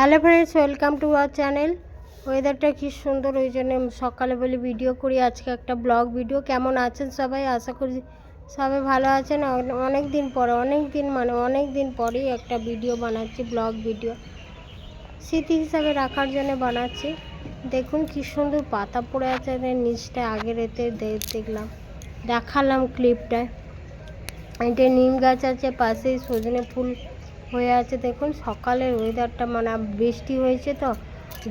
Hello friends, welcome to our channel. ওয়েদারটা কি সুন্দর, ওই জন্য সকালে বলি ভিডিও করি, আজকে একটা ব্লগ ভিডিও। কেমন আছেন সবাই? আশা করি সবাই ভালো আছেন। অনেক দিন পরে, অনেক দিন মানে অনেক দিন পরেই একটা ভিডিও বানাচ্ছি, ব্লগ ভিডিও। স্মৃতি হিসাবে রাখার জন্য বানাচ্ছি। দেখুন কি সুন্দর পাতা পড়ে আছে নিচটা আগের এতে দেখলাম। দেখালাম ক্লিপটায় এটা নিম গাছ আছে, পাশেই সজনে ফুল হয়ে আছে। দেখুন, সকালের ওয়েদারটা মানে বৃষ্টি হয়েছে তো,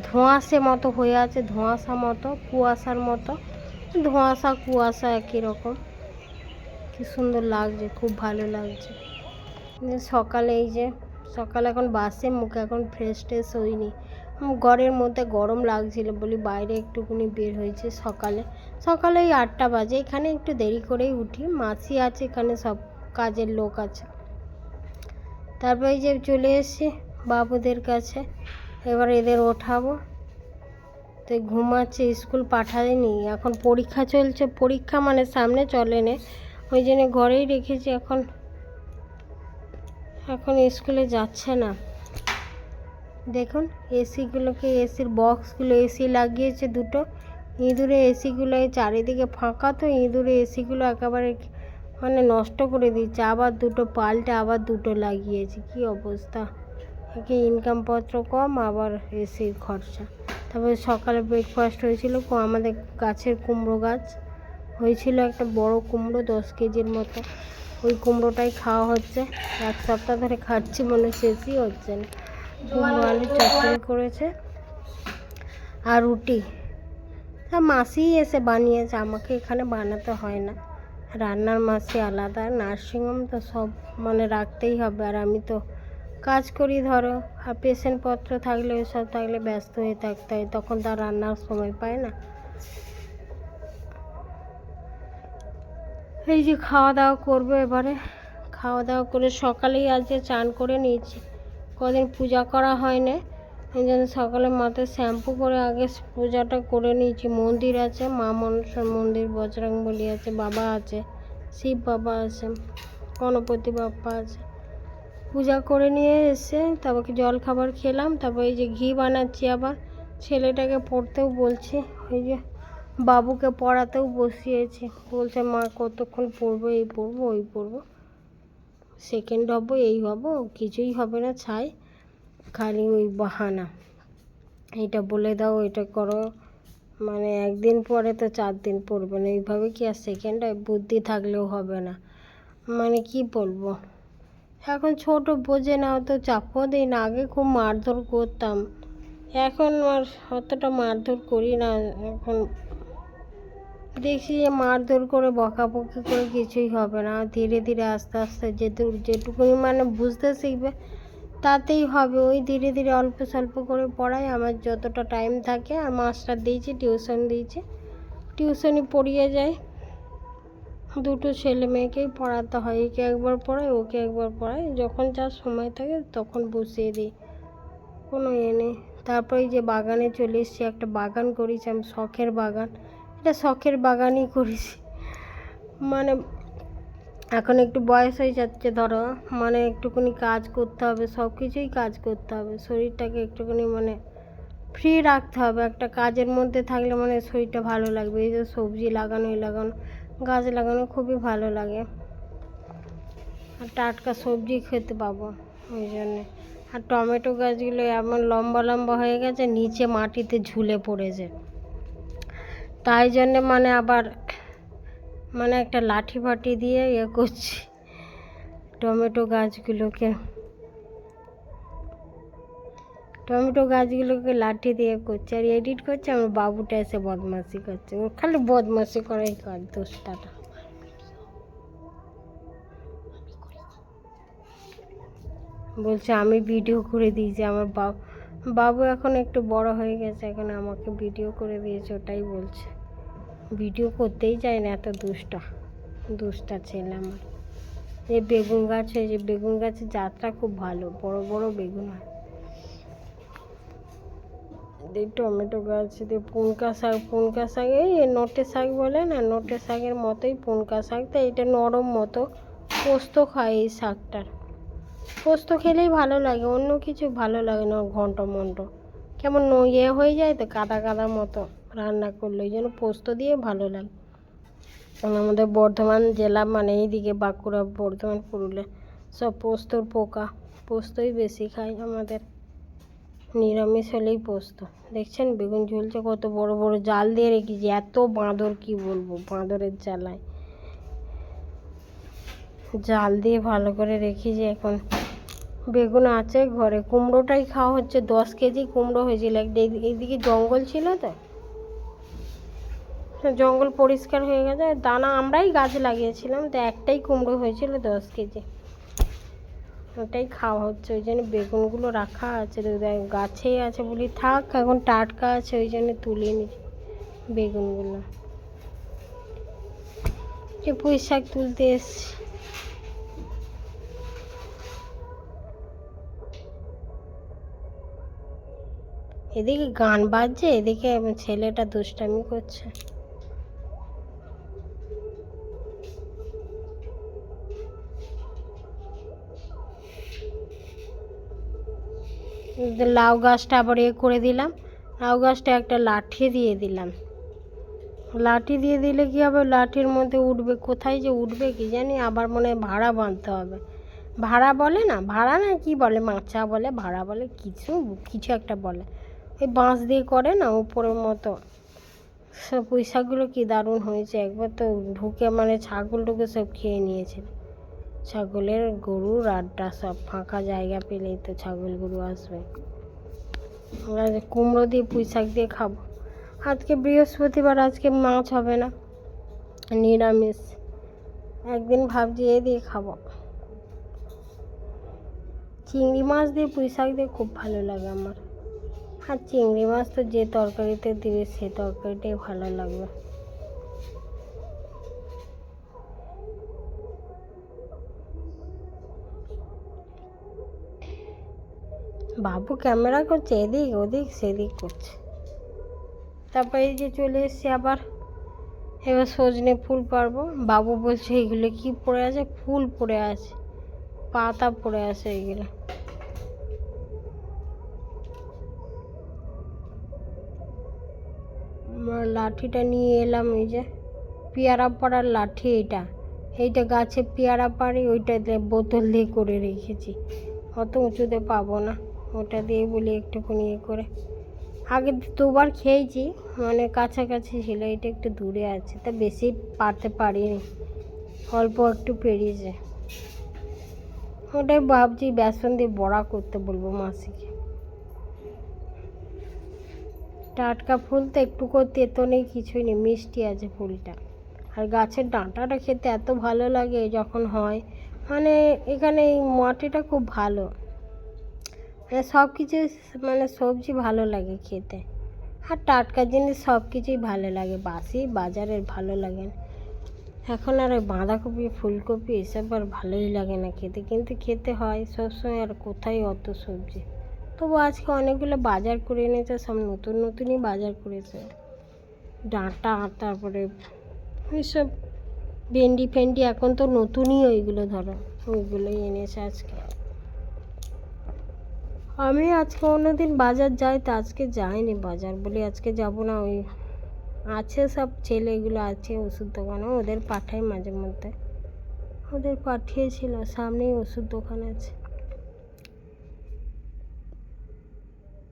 ধোঁয়াশে মতো হয়ে আছে, ধোঁয়াশা মতো, কুয়াশার মতো। ধোঁয়াশা, কুয়াশা একই রকম। কি সুন্দর লাগছে, খুব ভালো লাগছে। সকালে এই যে, সকালে এখন বাসে, মুখে এখন ফ্রেশ ট্রেশ হইনি ঘরের মধ্যে গরম লাগছিল বলি বাইরে একটুখানি বের হয়েছে সকালে। সকালে ওই আটটা বাজে, এখানে একটু দেরি করেই উঠি। মাসি আছে, এখানে সব কাজের লোক আছে। তারপরে যে চলে এসেছি বাবুদের কাছে। এবার এদের ওঠাবো। তো ঘুমাচ্ছে, স্কুল পাঠায়নি। এখন পরীক্ষা চলছে। পরীক্ষা মানে সামনে চলে নে। ওই জন্য ঘরেই রেখেছি এখন। এখন স্কুলে যাচ্ছে না। দেখুন, এসিগুলোকে, এসির বক্সগুলো, এসি লাগিয়েছে দুটো। ইঁদুরে এসিগুলো চারিদিকে ফাঁকা তো। ইঁদুরে এসিগুলো একেবারে মানে নষ্ট করে দিচ্ছে। আবার দুটো পাল্টে আবার দুটো লাগিয়েছে। কি অবস্থা? একে ইনকামপত্র কম, আবার এসির খরচা। তারপরে সকালে ব্রেকফাস্ট হয়েছিল আমাদের গাছের কুমড়ো গাছ। হয়েছিল একটা বড় কুমড়ো, দশ কেজির মতো। ওই কুমড়োটাই খাওয়া হচ্ছে। এক সপ্তাহ ধরে খাচ্ছি মনে শেষই হচ্ছে না। কুমড়ো আলু চচ্চড়ি করেছে। আর রুটি। তা মাসিই এসে বানিয়েছে, আমাকে এখানে বানাতে হয় না। রান্নার মাসি আলাদা নার্সিংহোম তো সব মানে রাখতেই হবে। আর আমি তো কাজ করি, ধরো, আর পেশেন্টপত্র থাকলে, ওইসব থাকলে ব্যস্ত হয়ে থাকতে হয়, তখন তো আর রান্নার সময় পায় না। এই যে খাওয়া দাওয়া করব এবারে। খাওয়া দাওয়া করে সকালেই আজকে চান করে নিয়েছি। কদিন পূজা করা হয় না এই জন্য সকালে মাথায় শ্যাম্পু করে আগে পূজাটা করে নিয়েছি। মন্দির আছে, মা মনসার মন্দির, বজরং বলি আছে, বাবা আছে, শিব বাবা আছে, গণপতি বাপ্পা আছে। পূজা করে নিয়ে এসে তারপর জল খাবার খেলাম, তারপর এই যে ঘি বানাচ্ছি আবার। ছেলেটাকে পড়তেও বলছি ওই যে বাবুকে পড়াতেও বসিয়েছি। বলছে, মা, কতক্ষণ পড়ব? এই পড়ব, ওই পড়ব। সেকেন্ড হব, এই হব, কিছুই হবে না, ছাই। খালি ওই বাহানা। এটা বলে দাও, এটা করো। মানে একদিন পরে তো চার দিন পড়বে না। এইভাবে কি আর সেকেন্ড বুদ্ধি থাকলেও হবে না। মানে কি বলব? এখন ছোট বোঝে না, অত চাপও দিই না। আগে খুব মারধর করতাম। এখন আর অতটা মারধর করি না। এখন দেখছি যে মারধর করে, বকাবকি করে কিছুই হবে না। ধীরে ধীরে আস্তে আস্তে যেটুকু যেটুকুনি মানে বুঝতে শিখবে তাতেই হবে। ওই ধীরে ধীরে অল্প স্বল্প করে পড়াই আমার যতটা টাইম থাকে, আর মাস্টার দিয়েছি টিউশন দিয়েছি। টিউশনি পড়িয়ে যায়। দুটো ছেলে মেয়েকেই পড়াতে হয়। একে একবার পড়াই ওকে একবার পড়াই যখন যার সময় থাকে, তখন বসিয়ে দিই। কোনো এ নেই। তারপরে যে বাগানে চলে এসেছি, একটা বাগান করেছি, আমি শখের বাগান। এটা শখের বাগানই করেছি। মানে এখন একটু বয়স হয়ে যাচ্ছে, ধরো। মানে একটুখানি কাজ করতে হবে সব কিছুই কাজ করতে হবে। শরীরটাকে একটুখানি মানে ফ্রি রাখতে হবে। একটা কাজের মধ্যে থাকলে মানে শরীরটা ভালো লাগবে। এই যে সবজি লাগানো, এই লাগানো, গাছ লাগানো খুবই ভালো লাগে। আর টাটকা সবজি খেতে পাবো, ওই জন্যে। আর টমেটো গাছগুলো এমন লম্বা লম্বা হয়ে গেছে, নিচে মাটিতে ঝুলে পড়েছে। তাই জন্যে মানে আবার মানে একটা লাঠি ফাঠি দিয়ে ইয়ে করছি টমেটো গাছগুলোকে। টমেটো গাছগুলোকে লাঠি দিয়ে করছে আর এডিট করছে, আমার বাবুটা এসে বদমাশি করছে। ওর খালি বদমাশি করাই কাজ দোষটাটা বলছে, আমি ভিডিও করে দিয়েছি, আমার বাবু এখন একটু বড় হয়ে গেছে, এখন আমাকে ভিডিও করে দিয়েছে, ওটাই বলছে। ভিডিও করতেই চায় না এত দুষ্টা দুষ্টা ছেলে আমার। এই বেগুন গাছ যে, বেগুন গাছের জাতটা খুব ভালো, বড় বড় বেগুন হয়। এই টমেটো গাছ দিয়ে পুনকা শাক পুনকা শাক, এই নটে শাক বলে না, নটে শাকের মতোই পুনকা শাক তো এটা নরম মতো পোস্ত খায় এই শাকটার। পোস্ত খেলেই ভালো লাগে, অন্য কিছু ভালো লাগে না, ঘন্ট মন্ট। কেমন ইয়ে হয়ে যায় তো, কাদা কাদা মতো। রান্না করলে ওই জন্য পোস্ত দিয়ে ভালো লাগে। কারণ আমাদের বর্ধমান জেলা মানে এইদিকে বাঁকুড়া, বর্ধমান, পুরুলিয়া, সব পোস্তর পোকা। পোস্তই বেশি খাই আমাদের। নিরামিষ হলেই পোস্ত। দেখছেন বেগুন ঝুলছে কত বড় বড় জাল দিয়ে রেখেছি, এত বাঁদর কি বলব, বাঁদরের জ্বালায়। জাল দিয়ে ভালো করে রেখেছি এখন। বেগুন আছে ঘরে, কুমড়োটাই খাওয়া হচ্ছে, দশ কেজি কুমড়ো হয়েছিল। এইদিকে জঙ্গল ছিল তো? জঙ্গল পরিষ্কার হয়ে গেছে দানা আমরাই গাছ লাগিয়েছিলাম, তো একটাই কুমড়ো হয়েছিল দশ কেজি। ওটাই খাওয়া হচ্ছে, ওই জন্য বেগুনগুলো রাখা আছে, তো গাছেই আছে বলি থাক, এখন টাটকা আছে, ওই জন্য তুলে নিচ্ছি বেগুনগুলো। পুঁই শাক তুলতে এসছি। এদিকে গান বাজছে, এদিকে ছেলেটা দুষ্টামি করছে। লাউ গাছটা আবার এ করে দিলাম। লাউ গাছটা একটা লাঠি দিয়ে দিলাম। লাঠি দিয়ে দিলে কি হবে? লাঠির মধ্যে উঠবে কোথায় যে উঠবে কি জানি? আবার মনে হয় ভাড়া বাঁধতে হবে। ভাড়া বলে না? ভাড়া না কি বলে? মাচা বলে। ভাড়া বলে কিছু কিছু একটা বলে। ওই বাঁশ দিয়ে করে না উপরের মতো? সব পুঁইশাকগুলো কি দারুণ হয়েছে? একবার তো ঢুকে মানে ছাগল ঢুকে সব খেয়ে নিয়েছে। ছাগলের গরুর আড্ডা সব ফাঁকা জায়গা পেলেই তো ছাগল গরু আসবে। আমরা কুমড়ো দিয়ে পুঁই শাক দিয়ে খাব। আজকে বৃহস্পতিবার, আজকে মাছ হবে না। নিরামিষ। একদিন ভাবছি এ দিয়ে খাব। চিংড়ি মাছ দিয়ে পুঁই শাক দিয়ে খুব ভালো লাগে আমার। আর চিংড়ি মাছ তো যে তরকারিতে দিবে সে তরকারিটাই ভালো লাগবে। বাবু ক্যামেরা করছে, এদিক ওদিক, সেদিক করছে। তারপরে এই যে চলে এসছি আবার। এবার সজনে ফুল পারব বাবু বলছে, এগুলো কি পড়ে আছে? ফুল পড়ে আছে। পাতা পড়ে আছে এগুলো। লাঠিটা নিয়ে এলাম এই যে। পেয়ারা পাড়ার লাঠি এইটা। এইটা গাছে পেয়ারা পাড়ি ওইটা বোতল দিয়ে করে রেখেছি। অত উঁচুতে পাবো না। ওটা দিয়ে বলি একটুখানি ইয়ে করে। আগে দুবার খেয়েছি মানে কাছাকাছি ছিল, এটা একটু দূরে আছে, তা বেশি পারতে পারিনি, অল্প একটু পেরিয়েছে। ওটাই ভাবছি বেসন দিয়ে বড়া করতে বলব মাসিকে। টাটকা ফুল তো একটু করতে তেতো নেই কিছুই নেই, মিষ্টি আছে ফুলটা। আর গাছের ডাঁটাটা খেতে এত ভালো লাগে যখন হয় মানে এখানে এই মাটিটা খুব ভালো। সব কিছু মানে সবজি ভালো লাগে খেতে। আর টাটকা জিনিস সব কিছুই ভালো লাগে। বাসি বাজারের ভালো লাগে না। এখন আর ওই বাঁধাকপি, ফুলকপি এসব আর ভালোই লাগে না খেতে। কিন্তু খেতে হয় সবসময় আর কোথায় অত সবজি। তবু আজকে অনেকগুলো বাজার করে এনেছে, সব নতুন নতুনই বাজার করেছে। ডাঁটা, তারপরে ওইসব ভেন্ডি ফেন্ডি এখন তো নতুনই ওইগুলো ধরো, ওইগুলোই এনেছে আজকে। আমি আজকে অন্যদিন বাজার যাই, তো আজকে যাইনি বাজার। বলি আজকে যাব না, ওই আছে সব ছেলেগুলো আছে ওষুধ দোকানে, ওদের পাঠাই মাঝে মধ্যে। ওদের পাঠিয়েছিল, সামনেই ওষুধ দোকান আছে।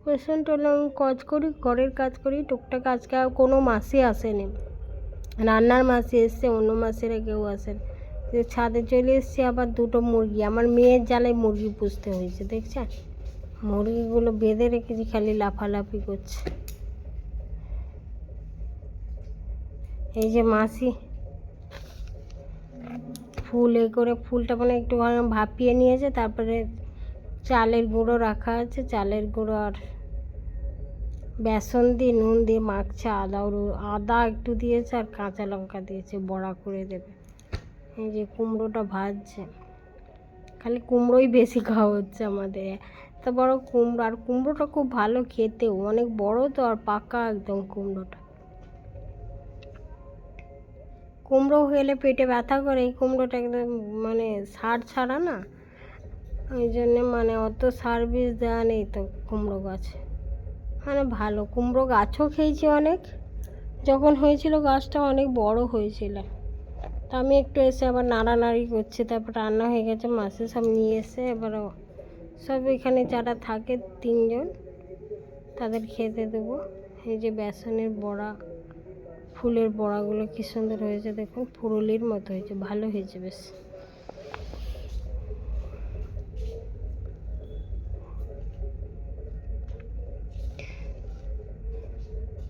পেশেন্ট হলে আমি কাজ করি, ঘরের কাজ করি, টুকটাক আজকে আর কোনো মাসে আসেনি। রান্নার মাসে এসছে, অন্য মাসেরা কেউ আসেন। ছাদে চলে এসছে, আবার দুটো মুরগি, আমার মেয়ের জ্বালায় মুরগি পুষতে হয়েছে, দেখছেন? মুরগিগুলো বেঁধে রেখেছি, খালি লাফালাফি করছে। এই যে মাসি, ফুল এ করে ফুলটা মানে একটু ভাপিয়ে নিয়েছে, তারপরে চালের গুঁড়ো রাখা আছে, চালের গুঁড়ো আর বেসন দিয়ে, নুন দিয়ে মাখছে, আদা আদা একটু দিয়েছে আর কাঁচা লঙ্কা দিয়েছে, বড়া করে দেবে। এই যে কুমড়োটা ভাজছে, খালি কুমড়োই বেশি খাওয়া হচ্ছে আমাদের। বড় কুমড়ো, আর কুমড়োটা খুব ভালো খেতেও। অনেক বড় তো, আর পাকা একদম কুমড়োটা। কুমড়ো হলে পেটে ব্যথা করে, এই কুমড়োটা একদম মানে সার ছাড়া না। ওই জন্যে মানে অত সার্ভিস দেওয়া নেই তো কুমড়ো গাছে। মানে ভালো, কুমড়ো গাছও খেয়েছি অনেক। যখন হয়েছিল গাছটা অনেক বড় হয়েছিল। তা আমি একটু এসে আবার নাড়ানাড়ি করছি, তারপর রান্না হয়ে গেছে, মাসে সব নিয়ে এসে এবার সব এখানে যারা থাকে তিনজন, তাদের খেতে দেবো। এই যে বেসনের বড়া, ফুলের বড়াগুলো কি সুন্দর হয়েছে দেখুন, পুরুলির মতো হয়েছে, ভালো হয়েছে বেশ।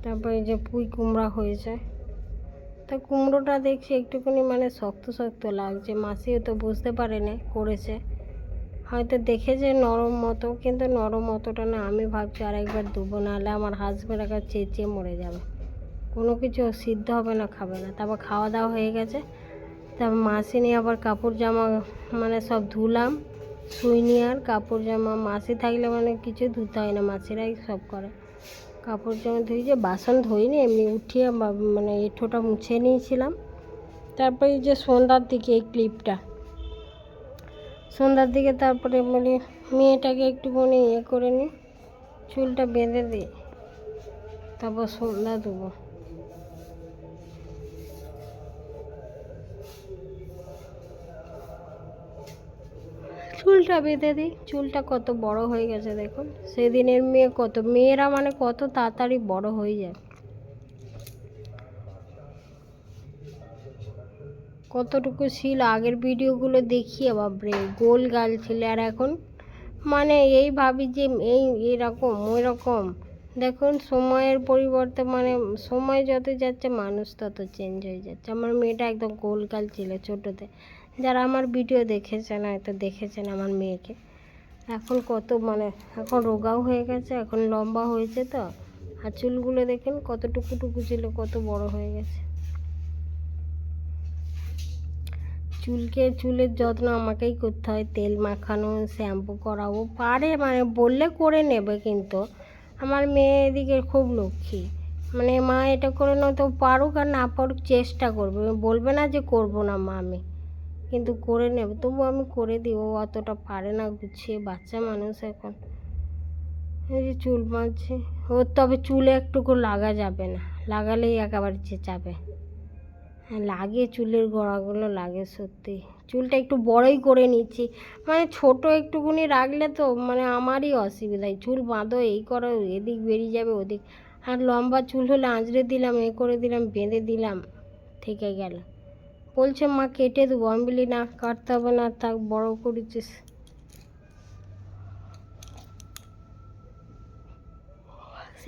তারপরে এই যে পুঁই কুমড়া হয়েছে। তা কুমড়োটা দেখছি একটুখানি মানে শক্ত শক্ত লাগছে, মাসিও তো বুঝতে পারে না করেছে। হয়তো দেখেছে নরম মতো, কিন্তু নরম মতোটা না। আমি ভাবছি আর আরেকবার দেবো নাহলে আমার হাজব্যান্ড একবার চেঁচিয়ে মরে যাবে। কোনো কিছু সিদ্ধ হবে না, খাবে না। তারপর খাওয়া দাওয়া হয়ে গেছে। তারপর মাসি নিয়ে আবার কাপড় জামা মানে সব ধুলাম। শুইনি আর কাপড় জামা। মাসি থাকলে মানে কিছু ধুতে হয় না, মাসিরাই সব করে। কাপড় জামা ধুই যে, বাসন ধুইনি, এমনি উঠিয়ে মানে এঁঠোটা মুছে নিয়েছিলাম। তারপরে যে সন্ধ্যার দিকে এই ক্লিপটা সন্ধ্যার দিকে তারপরে বলি মেয়েটাকে একটুখানি ইয়ে করে নিই চুলটা বেঁধে দিই, তারপর সন্ধ্যা দেবো। চুলটা বেঁধে দিই, চুলটা কত বড় হয়ে গেছে দেখুন, সেদিনের মেয়ে কত, মেয়েরা মানে কত তাড়াতাড়ি বড় হয়ে যায়। কতটুকু ছিল আগের ভিডিওগুলো দেখিয়ে, বাপরে, গোল গাল ছিল। আর এখন মানে এই ভাবি যে এই, এরকম ওই রকম দেখুন, সময়ের পরিবর্তে মানে সময় যত যাচ্ছে, মানুষ তত চেঞ্জ হয়ে যাচ্ছে। আমার মেয়েটা একদম গোল গাল ছিল ছোটোতে। যারা আমার ভিডিও দেখেছেন, হয়তো দেখেছেন আমার মেয়েকে। এখন কত মানে এখন রোগাও হয়ে গেছে, এখন লম্বা হয়েছে তো। আর চুলগুলো দেখেন কতটুকু টুকু ছিল, কত বড় হয়ে গেছে। চুলকে, চুলের যত্ন আমাকেই করতে হয়। তেল মাখানো, শ্যাম্পু করাবো পারে মানে বললে করে নেবে কিন্তু। আমার মেয়ে এদিকে খুব লক্ষ্মী। মানে মা এটা করে নাও, তো পারুক আর না পারুক চেষ্টা করবে। বলবে না যে করব না মা আমি। কিন্তু করে নেবে, তবু আমি করে ও অতটা পারে না, গুছিয়ে বাচ্চা মানুষ এখন। এই যে চুল বাঁধছে ওর তবে চুলে একটুকু লাগা যাবে না। লাগালেই একেবারে চেঁচাবে। লাগে চুলের গোড়াগুলো লাগে সত্যি। চুলটা একটু বড়ই করে নিচ্ছি। মানে ছোট একটুকুনি রাখলে তো মানে আমারই অসুবিধায় চুল বাঁধো, এই করো, এদিক বেরিয়ে যাবে, ওদিক। আর লম্বা চুল হলে আঁচড়ে দিলাম, এ করে দিলাম, বেঁধে দিলাম, থেকে গেল। বলছে, মা, কেটে দেবো। আমি বলি, না, কাটতে হবে না, থাক, বড় করেছিস।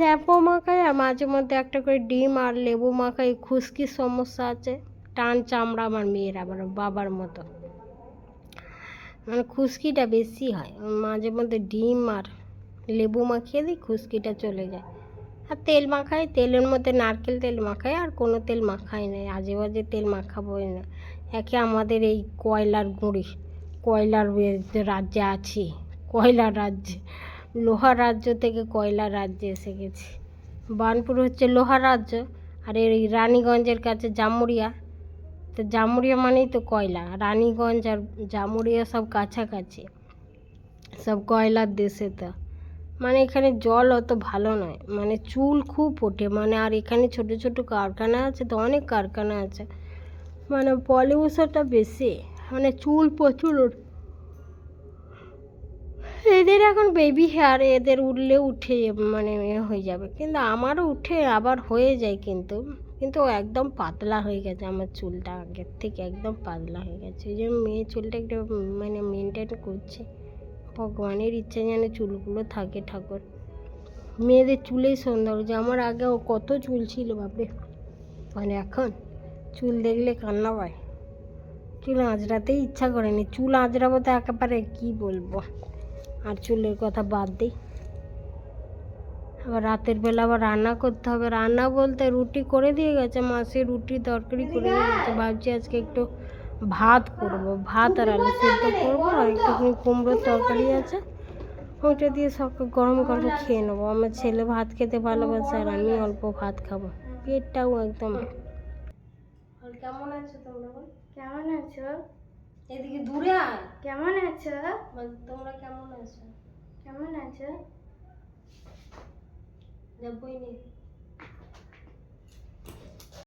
শ্যাম্পু মাখাই আর মাঝে মধ্যে একটা করে ডিম আর লেবু মাখাই খুশকির সমস্যা আছে। টান চামড়া আমার মেয়ের আবার, বাবার মতো। মানে খুশকিটা বেশি হয়। মাঝে মধ্যে ডিম আর লেবু মাখিয়ে দিই, খুশকিটা চলে যায়। আর তেল মাখাই তেলের মধ্যে নারকেল তেল মাখাই আর কোনো তেল মাখাই নাই আজে বাজে তেল মাখাবোই না। একে আমাদের এই কয়লার গুঁড়ি, কয়লার রাজ্যে আছি, কয়লার রাজ্যে। লোহার রাজ্য থেকে কয়লার রাজ্যে এসে গেছি। বার্নপুর হচ্ছে লোহার রাজ্য আর এই রানীগঞ্জের কাছে জামুরিয়া তো জামুরিয়া মানেই তো কয়লা। রানীগঞ্জ আর জামুরিয়া সব কাছাকাছি। সব কয়লার দেশে তো। মানে এখানে জল অত ভালো নয়। মানে চুল খুব ওঠে। মানে আর এখানে ছোট ছোট কারখানা আছে তো অনেক কারখানা আছে। মানে পলিউশনটা বেশি। মানে চুল প্রচুর এদের এখন বেবি হেয়ার এদের উঠলে উঠে মানে হয়ে যাবে। কিন্তু আমারও উঠে আবার হয়ে যায় কিন্তু। কিন্তু একদম পাতলা হয়ে গেছে আমার চুলটা আগের থেকে একদম পাতলা হয়ে গেছে। ওই জন্য মেয়ে চুলটা একটু মানে মেনটেন করছে। ভগবানের ইচ্ছা যেন চুলগুলো থাকে ঠাকুর। মেয়েদের চুলেই সৌন্দর্য। আমার আগে কত চুল ছিল বাপরে। মানে এখন চুল দেখলে কান্না পায়। চুল আঁচড়াতেই ইচ্ছা করেনি চুল আঁচড়াবো তো একেবারে কী বলব? আর চুলের কথা বাদ দিই। আবার রাতের বেলা আবার রান্না করতে হবে। রান্না বলতে রুটি করে দিয়ে গেছে মাসে রুটি তরকারি করে দিয়ে গেছে। ভাবছি আজকে একটু ভাত করব ভাত আর আলু সেদ্ধ করব আর একটুখানি কুমড়োর তরকারি আছে। ওইটা দিয়ে সব গরম গরম খেয়ে নেব। আমার ছেলে ভাত খেতে ভালোবাসে আর আমি অল্প ভাত খাব। পেটটাও একদম। কেমন আছো তোমরা কেমন আছো? এদিকে দূরে আয়। কেমন আছো? তোমরা কেমন আছো? কেমন আছো? যাবই নি।